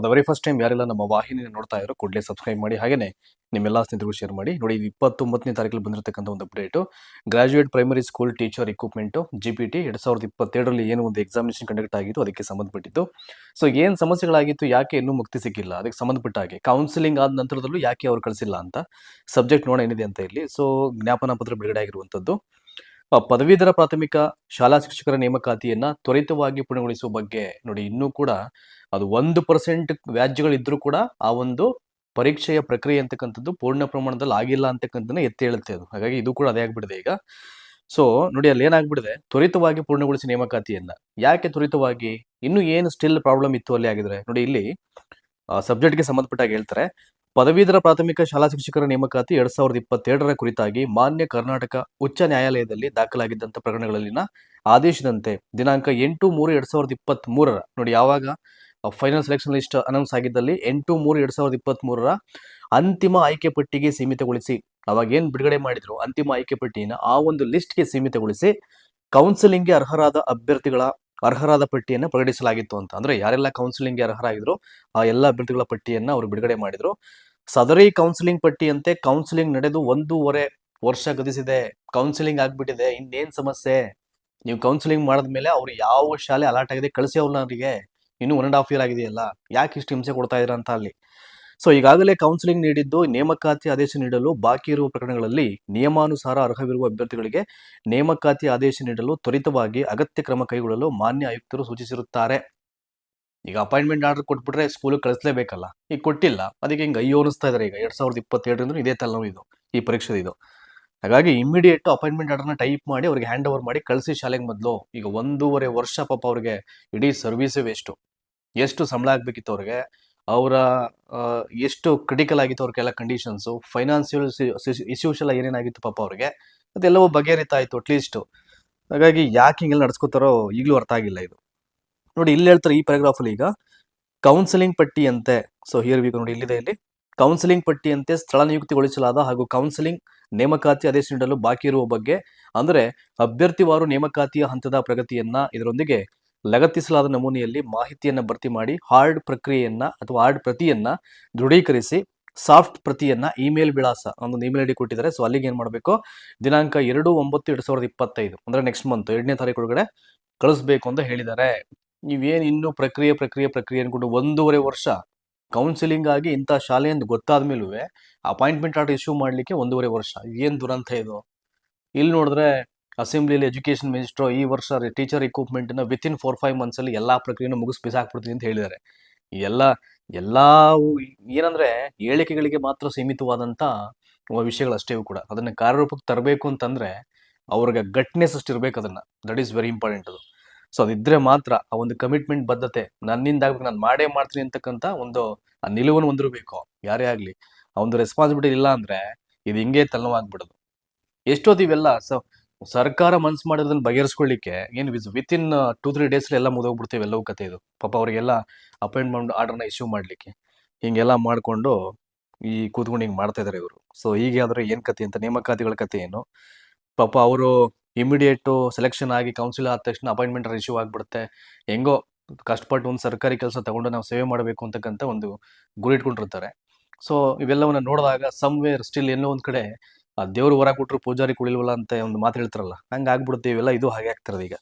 For the very first time ಯಾರೆಲ್ಲ ನಮ್ಮ ವಾಹಿನಿ ನೋಡ್ತಾ ಇರೋ ಕೂಡಲೇ ಸಬ್ಸ್ಕ್ರೈಬ್ ಮಾಡಿ. ಹಾಗೇನೆ ನಿಮ್ಮೆಲ್ಲ ಸ್ನೇಹಿತರಿಗೂ ಶೇರ್ ಮಾಡಿ. ನೋಡಿ, ಇದು ಇಪ್ಪತ್ತೊಂಬತ್ತನೇ ತಾರೀಕಲ್ಲಿ ಬಂದಿರತಕ್ಕಂಥ ಒಂದು update graduate primary school teacher equipment G P T ಎರಡು ಸಾವಿರದ ಇಪ್ಪತ್ತೆರಡರಲ್ಲಿ ಏನು ಒಂದು ಎಕ್ಸಾಮಿನೇಷನ್ ಕಂಡಕ್ಟ್ ಆಗಿತ್ತು, ಅದಕ್ಕೆ ಸಂಬಂಧಪಟ್ಟಿತ್ತು ಸೊ ಏನು ಸಮಸ್ಯೆಗಳಾಗಿತ್ತು, ಯಾಕೆ ಇನ್ನೂ ಮುಕ್ತಿ ಸಿಕ್ಕಿಲ್ಲ? ಅದಕ್ಕೆ ಸಂಬಂಧಪಟ್ಟ ಹಾಗೆ ಕೌನ್ಸಿಲಿಂಗ್ ಆದ ನಂತರದಲ್ಲೂ ಯಾಕೆ ಅವ್ರು ಕಳಿಸಿಲ್ಲ ಅಂತ ಸಬ್ಜೆಕ್ಟ್ ನೋಡ ಏನಿದೆ ಅಂತ ಇಲ್ಲಿ ಸೊ ಜ್ಞಾಪನ ಪತ್ರ ಬಿಡುಗಡೆ ಆಗಿರುವಂಥದ್ದು. ಪದವೀಧರ ಪ್ರಾಥಮಿಕ ಶಾಲಾ ಶಿಕ್ಷಕರ ನೇಮಕಾತಿಯನ್ನ ತ್ವರಿತವಾಗಿ ಪೂರ್ಣಗೊಳಿಸುವ ಬಗ್ಗೆ ನೋಡಿ, ಇನ್ನೂ ಕೂಡ ಅದು ಒಂದು ಪರ್ಸೆಂಟ್ ವ್ಯಾಜ್ಯಗಳಿದ್ರೂ ಕೂಡ ಆ ಒಂದು ಪರೀಕ್ಷೆಯ ಪ್ರಕ್ರಿಯೆ ಅಂತಕ್ಕಂಥದ್ದು ಪೂರ್ಣ ಪ್ರಮಾಣದಲ್ಲಿ ಆಗಿಲ್ಲ ಅಂತಕ್ಕಂಥದ್ದನ್ನ ಎತ್ತಿ ಹೇಳುತ್ತೆ ಅದು. ಹಾಗಾಗಿ ಇದು ಕೂಡ ಅದೇ ಆಗ್ಬಿಡಿದೆ ಈಗ. ಸೊ ನೋಡಿ ಅಲ್ಲಿ ಏನಾಗ್ಬಿಡಿದೆ ತ್ವರಿತವಾಗಿ ಪೂರ್ಣಗೊಳಿಸಿ ನೇಮಕಾತಿಯನ್ನ. ಯಾಕೆ ತ್ವರಿತವಾಗಿ? ಇನ್ನು ಏನು ಸ್ಟಿಲ್ ಪ್ರಾಬ್ಲಮ್ ಇತ್ತು ಅಲ್ಲಿ ಆಗಿದ್ರೆ? ನೋಡಿ ಇಲ್ಲಿ ಸಬ್ಜೆಕ್ಟ್ಗೆ ಸಂಬಂಧಪಟ್ಟಾಗ ಹೇಳ್ತಾರೆ, ಪದವೀಧರ ಪ್ರಾಥಮಿಕ ಶಾಲಾ ಶಿಕ್ಷಕರ ನೇಮಕಾತಿ ಎರಡ್ ಸಾವಿರದ ಇಪ್ಪತ್ತೆರಡರ ಕುರಿತಾಗಿ ಮಾನ್ಯ ಕರ್ನಾಟಕ ಉಚ್ಚ ನ್ಯಾಯಾಲಯದಲ್ಲಿ ದಾಖಲಾಗಿದ್ದಂಥ ಪ್ರಕರಣಗಳಲ್ಲಿನ ಆದೇಶದಂತೆ ದಿನಾಂಕ ಎಂಟು ಮೂರು ಎರಡ್ ಸಾವಿರದ ಇಪ್ಪತ್ತ್ ಮೂರರ ನೋಡಿ ಯಾವಾಗ? ಫೈನಲ್ ಸೆಲೆಕ್ಷನ್ ಲಿಸ್ಟ್ ಅನೌನ್ಸ್ ಆಗಿದ್ದಲ್ಲಿ ಎಂಟು ಮೂರು ಎರಡ್ ಸಾವಿರದ ಇಪ್ಪತ್ತ್ ಮೂರರ ಅಂತಿಮ ಆಯ್ಕೆ ಪಟ್ಟಿಗೆ ಸೀಮಿತಗೊಳಿಸಿ. ಅವಾಗ ಏನ್ ಬಿಡುಗಡೆ ಮಾಡಿದ್ರು? ಅಂತಿಮ ಆಯ್ಕೆ ಪಟ್ಟಿಯನ್ನು ಆ ಒಂದು ಲಿಸ್ಟ್ಗೆ ಸೀಮಿತಗೊಳಿಸಿ ಕೌನ್ಸಿಲಿಂಗ್ಗೆ ಅರ್ಹರಾದ ಅಭ್ಯರ್ಥಿಗಳ, ಅರ್ಹರಾದ ಪಟ್ಟಿಯನ್ನು ಪ್ರಕಟಿಸಲಾಗಿತ್ತು ಅಂತ. ಅಂದ್ರೆ ಯಾರೆಲ್ಲ ಕೌನ್ಸಿಲಿಂಗ್ಗೆ ಅರ್ಹರಾಗಿದ್ರು, ಆ ಎಲ್ಲ ಅಭ್ಯರ್ಥಿಗಳ ಪಟ್ಟಿಯನ್ನ ಅವರು ಬಿಡುಗಡೆ ಮಾಡಿದ್ರು. ಸದರಿ ಕೌನ್ಸಿಲಿಂಗ್ ಪಟ್ಟಿಯಂತೆ ಕೌನ್ಸಿಲಿಂಗ್ ನಡೆದು ಒಂದೂವರೆ ವರ್ಷ ಗದಿಸಿದೆ ಕೌನ್ಸಿಲಿಂಗ್ ಆಗ್ಬಿಟ್ಟಿದೆ. ಇನ್ನೇನ್ ಸಮಸ್ಯೆ? ನೀವು ಕೌನ್ಸಿಲಿಂಗ್ ಮಾಡಿದ್ಮೇಲೆ ಅವ್ರು ಯಾವ ಶಾಲೆ ಅಲಾಟ್ ಆಗಿದೆ ಕಳಿಸಿ ಅವ್ರನ್ನ ಅವರಿಗೆ. ಇನ್ನು ಒನ್ ಅಂಡ್ ಹಾಫ್ ಇಯರ್ ಆಗಿದೆಯಲ್ಲ? ಯಾಕೆ ಇಷ್ಟು ಹಿಂಸೆ ಕೊಡ್ತಾ ಅಂತ ಅಲ್ಲಿ? ಸೊ ಈಗಾಗಲೇ ಕೌನ್ಸಿಲಿಂಗ್ ನೀಡಿದ್ದು ನೇಮಕಾತಿ ಆದೇಶ ನೀಡಲು ಬಾಕಿ ಇರುವ ಪ್ರಕರಣಗಳಲ್ಲಿ ನಿಯಮಾನುಸಾರ ಅರ್ಹವಿರುವ ಅಭ್ಯರ್ಥಿಗಳಿಗೆ ನೇಮಕಾತಿ ಆದೇಶ ನೀಡಲು ತ್ವರಿತವಾಗಿ ಅಗತ್ಯ ಕ್ರಮ ಕೈಗೊಳ್ಳಲು ಮಾನ್ಯ ಆಯುಕ್ತರು ಸೂಚಿಸಿರುತ್ತಾರೆ. ಈಗ ಅಪಾಯಿಂಟ್ಮೆಂಟ್ ಆರ್ಡರ್ ಕೊಟ್ಬಿಟ್ರೆ ಸ್ಕೂಲಿಗೆ ಕಳಿಸ್ಲೇಬೇಕಲ್ಲ? ಈಗ ಕೊಟ್ಟಿಲ್ಲ. ಅದಕ್ಕೆ ಹಿಂಗೆ ಅಯ್ಯೋ ಅನಿಸ್ತಾ ಇದಾರೆ ಈಗ. ಎರಡ್ ಸಾವಿರದ ಇಪ್ಪತ್ತೆರಡರಿಂದ ಇದೇ ತಲೆನೋವು ಇದು, ಈ ಪರೀಕ್ಷೆ ಇದು. ಹಾಗಾಗಿ ಇಮಿಡಿಯೇಟ್ ಅಪಾಯಿಂಟ್ಮೆಂಟ್ ಆರ್ಡರ್ನ ಟೈಪ್ ಮಾಡಿ ಅವ್ರಿಗೆ ಹ್ಯಾಂಡ್ ಓವರ್ ಮಾಡಿ ಕಳಿಸಿ ಶಾಲೆಗೆ ಮೊದಲು. ಈಗ ಒಂದೂವರೆ ವರ್ಷ ಪಾಪ ಅವ್ರಿಗೆ ಇಡೀ ಸರ್ವಿಸೇ ವೇಸ್ಟು ಎಷ್ಟು ಸಂಬಳ ಆಗ್ಬೇಕಿತ್ತು ಅವ್ರಿಗೆ? ಅವರ ಎಷ್ಟು ಕ್ರಿಟಿಕಲ್ ಆಗಿತ್ತು ಅವ್ರಿಗೆಲ್ಲ ಕಂಡೀಷನ್ಸು ಫೈನಾನ್ಸಿಯಲ್ ಇಶ್ಯೂಸ್ ಎಲ್ಲ ಏನೇನಾಗಿತ್ತು ಪಾಪ ಅವ್ರಿಗೆ? ಅದೆಲ್ಲವೂ ಇತ್ತು ಅಟ್ಲೀಸ್ಟ್ ಹಾಗಾಗಿ ಯಾಕೆ ಹಿಂಗೆಲ್ಲ ನಡೆಸ್ಕೋತಾರೋ ಈಗಲೂ ಅರ್ಥ ಆಗಿಲ್ಲ ಇದು. ನೋಡಿ, ಇಲ್ಲಿ ಹೇಳ್ತಾರೆ ಈ ಪ್ಯಾರಾಗ್ರಾಫಲ್ಲಿ ಈಗ ಕೌನ್ಸಿಲಿಂಗ್ ಪಟ್ಟಿಯಂತೆ ಸೊ ಹಿಯರ್ ವಿ ನೋಡಿ, ಇಲ್ಲಿದೆ ಇಲ್ಲಿ. ಕೌನ್ಸಿಲಿಂಗ್ ಪಟ್ಟಿಯಂತೆ ಸ್ಥಳ ನಿಯುಕ್ತಿಗೊಳಿಸಲಾದ ಹಾಗೂ ಕೌನ್ಸಿಲಿಂಗ್ ನೇಮಕಾತಿ ಆದೇಶ ನೀಡಲು ಬಾಕಿ ಇರುವ ಬಗ್ಗೆ, ಅಂದರೆ ಅಭ್ಯರ್ಥಿವಾರು ನೇಮಕಾತಿಯ ಹಂತದ ಪ್ರಗತಿಯನ್ನ ಇದರೊಂದಿಗೆ ಲಗತ್ತಿಸಲಾದ ನಮೂನೆಯಲ್ಲಿ ಮಾಹಿತಿಯನ್ನು ಭರ್ತಿ ಮಾಡಿ ಹಾರ್ಡ್ ಪ್ರಕ್ರಿಯೆಯನ್ನ ಅಥವಾ ಹಾರ್ಡ್ ಪ್ರತಿಯನ್ನ ದೃಢೀಕರಿಸಿ ಸಾಫ್ಟ್ ಪ್ರತಿಯನ್ನ ಇಮೇಲ್ ವಿಳಾಸ ಒಂದು ಇಮೇಲ್ ಐಡಿ ಕೊಟ್ಟಿದ್ದಾರೆ. ಸೊ ಅಲ್ಲಿಗೆ ಏನ್ ಮಾಡಬೇಕು? ದಿನಾಂಕ ಎರಡು ಒಂಬತ್ತು ಎರಡು ಸಾವಿರದ ಇಪ್ಪತ್ತೈದು ಅಂದ್ರೆ ನೆಕ್ಸ್ಟ್ ಮಂತ್ ಎರಡನೇ ತಾರೀಕು ಒಳಗಡೆ ಕಳಿಸ್ಬೇಕು ಅಂತ ಹೇಳಿದ್ದಾರೆ. ನೀವೇನು ಇನ್ನೂ ಪ್ರಕ್ರಿಯೆ ಪ್ರಕ್ರಿಯೆ ಪ್ರಕ್ರಿಯೆ ಅನ್ಕೊಂಡು ಒಂದೂವರೆ ವರ್ಷ ಕೌನ್ಸಿಲಿಂಗ್ ಆಗಿ ಇಂಥ ಶಾಲೆ ಎಂದು ಗೊತ್ತಾದ ಮೇಲೂ ಅಪಾಯಿಂಟ್ಮೆಂಟ್ ಆರ್ಡರ್ ಇಶ್ಯೂ ಮಾಡಲಿಕ್ಕೆ ಒಂದೂವರೆ ವರ್ಷ. ಏನು ದುರಂತ ಇದು? ಇಲ್ಲಿ ನೋಡಿದ್ರೆ ಅಸೆಂಬ್ಲಿಯಲ್ಲಿ ಎಜುಕೇಷನ್ ಮಿನಿಸ್ಟರ್ ಈ ವರ್ಷ ಟೀಚರ್ ಇಕ್ವಿಪ್ಮೆಂಟ್ನ ವಿತಿನ್ ಫೋರ್ ಫೈವ್ ಮಂತ್ಸಲ್ಲಿ ಎಲ್ಲ ಪ್ರಕ್ರಿಯೆನೂ ಮುಗಿಸ್ ಬಿಸಾಕ್ಬಿಡ್ತೀನಿ ಅಂತ ಹೇಳಿದ್ದಾರೆ. ಎಲ್ಲ ಎಲ್ಲ ಏನಂದ್ರೆ ಹೇಳಿಕೆಗಳಿಗೆ ಮಾತ್ರ ಸೀಮಿತವಾದಂಥ ವಿಷಯಗಳು ಅಷ್ಟೇ ಕೂಡ. ಅದನ್ನ ಕಾರ್ಯರೂಪಕ್ಕೆ ತರಬೇಕು ಅಂತಂದ್ರೆ ಅವ್ರಿಗೆ ಗಟ್ನೆಸ್ ಅಷ್ಟು ಇರಬೇಕು ಅದನ್ನ. ದಟ್ ಈಸ್ ವೆರಿ ಇಂಪಾರ್ಟೆಂಟ್ ಅದು. ಸೊ ಅದಿದ್ರೆ ಮಾತ್ರ ಆ ಒಂದು ಕಮಿಟ್ಮೆಂಟ್ ಬದ್ಧತೆ, ನನ್ನಿಂದ ಆಗ್ಬೇಕು, ನಾನು ಮಾಡೇ ಮಾಡ್ತೀನಿ ಅಂತಕ್ಕಂಥ ಒಂದು ಆ ನಿಲುವನ್ನು ಹೊಂದಿರಬೇಕು. ಯಾರೇ ಆಗ್ಲಿ, ಆ ಒಂದು ರೆಸ್ಪಾನ್ಸಿಬಿಲಿಟಿ ಇಲ್ಲ ಅಂದ್ರೆ ಇದು ಹಿಂಗೆ ತಲೆನೋವಾಗ್ಬಿಡೋದು ಎಷ್ಟೊತ್ತು ಇವೆಲ್ಲ ಸೊ ಸರ್ಕಾರ ಮನ್ಸು ಮಾಡಿರೋದನ್ನ ಬಗೆಹರಿಸ್ಕೊಳ್ಳಿಕ್ಕೆ ಏನು within two three days ಎಲ್ಲ ಮುದೋಗ್ಬಿಡ್ತೇವೆ ಎಲ್ಲವೂ ಕತೆ ಇದು. ಪಾಪ ಅವರಿಗೆಲ್ಲ ಅಪಾಯಿಂಟ್ಮೆಂಟ್ ಆರ್ಡರ್ನ ಇಶ್ಯೂ ಮಾಡ್ಲಿಕ್ಕೆ. ಹಿಂಗೆಲ್ಲ ಮಾಡ್ಕೊಂಡು ಈ ಕೂತ್ಕೊಂಡು ಹಿಂಗೆ ಮಾಡ್ತಾ ಇದಾರೆ ಇವರು. ಸೊ ಹೀಗೆ ಆದರೆ ಏನ್ ಕತೆ ಅಂತ ನೇಮಕಾತಿಗಳ ಕತೆ ಏನು? ಪಾಪ ಅವರು ಇಮಿಡಿಯೇಟು ಸೆಲೆಕ್ಷನ್ ಆಗಿ ಕೌನ್ಸಿಲ್ ಆದ ತಕ್ಷಣ ಅಪಾಯಿಂಟ್ಮೆಂಟ್ ಇಶ್ಯೂ ಆಗಿಬಿಡುತ್ತೆ. ಹೆಂಗೋ ಕಷ್ಟಪಟ್ಟು ಒಂದು ಸರ್ಕಾರಿ ಕೆಲಸ ತಗೊಂಡು ನಾವು ಸೇವೆ ಮಾಡಬೇಕು ಅಂತಕ್ಕಂಥ ಒಂದು ಗುರಿ ಇಟ್ಕೊಂಡಿರ್ತಾರೆ. ಸೊ ಇವೆಲ್ಲವನ್ನ ನೋಡಿದಾಗ ಸಮ್ವೇರ್ ಸ್ಟಿಲ್ ಎಲ್ಲೋ ಒಂದ್ ಕಡೆ ಆ ದೇವ್ರ ಹೊರ ಕೊಟ್ಟರು ಪೂಜಾರಿ ಕುಳಿಲ್ವಲ್ಲ ಅಂತ ಒಂದು ಮಾತು ಹೇಳ್ತಾರಲ್ಲ, ಹಂಗೆ ಆಗ್ಬಿಡುತ್ತೆ ಇವೆಲ್ಲ, ಇದು ಹಾಗೆ ಆಗ್ತಿರೋದು ಈಗ.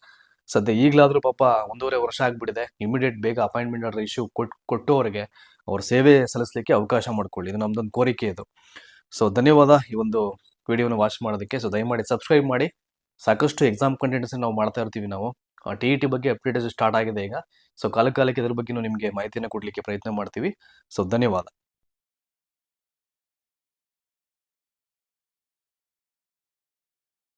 ಸದ್ಯ ಈಗಲಾದ್ರೂ ಪಾಪ ಒಂದೂವರೆ ವರ್ಷ ಆಗ್ಬಿಟ್ಟಿದೆ ಇಮಿಡಿಯೇಟ್ ಬೇಗ ಅಪಾಯಿಂಟ್ಮೆಂಟ್ ಆರ್ಡರ್ ಇಶ್ಯೂ ಕೊಟ್ಟು ಕೊಟ್ಟವರಿಗೆ ಅವ್ರ ಸೇವೆ ಸಲ್ಲಿಸಲಿಕ್ಕೆ ಅವಕಾಶ ಮಾಡ್ಕೊಳ್ಳಿ, ಇದು ನಮ್ದೊಂದು ಕೋರಿಕೆ ಇದು. ಸೊ ಧನ್ಯವಾದ ಈ ಒಂದು ವಿಡಿಯೋನ ವಾಚ್ ಮಾಡೋದಕ್ಕೆ. ಸೊ ದಯಮಾಡಿ ಸಬ್ಸ್ಕ್ರೈಬ್ ಮಾಡಿ. ಸಾಕಷ್ಟು ಎಕ್ಸಾಮ್ ಕಂಟೆಂಟ್ಸ್ ನಾವು ಮಾಡ್ತಾ ಇರ್ತೀವಿ ನಾವು. ಟಿ ಇ ಟಿ ಬಗ್ಗೆ ಅಪ್ಡೇಟ್ ಸ್ಟಾರ್ಟ್ ಆಗಿದೆ ಈಗ. ಸೊ ಕಾಲ ಕಾಲಕ್ಕೆ ಇದ್ರ ಬಗ್ಗೆ ನಿಮಗೆ ಮಾಹಿತಿಯನ್ನು ಕೊಡಲಿಕ್ಕೆ ಪ್ರಯತ್ನ ಮಾಡ್ತೀವಿ. ಸೊ ಧನ್ಯವಾದ.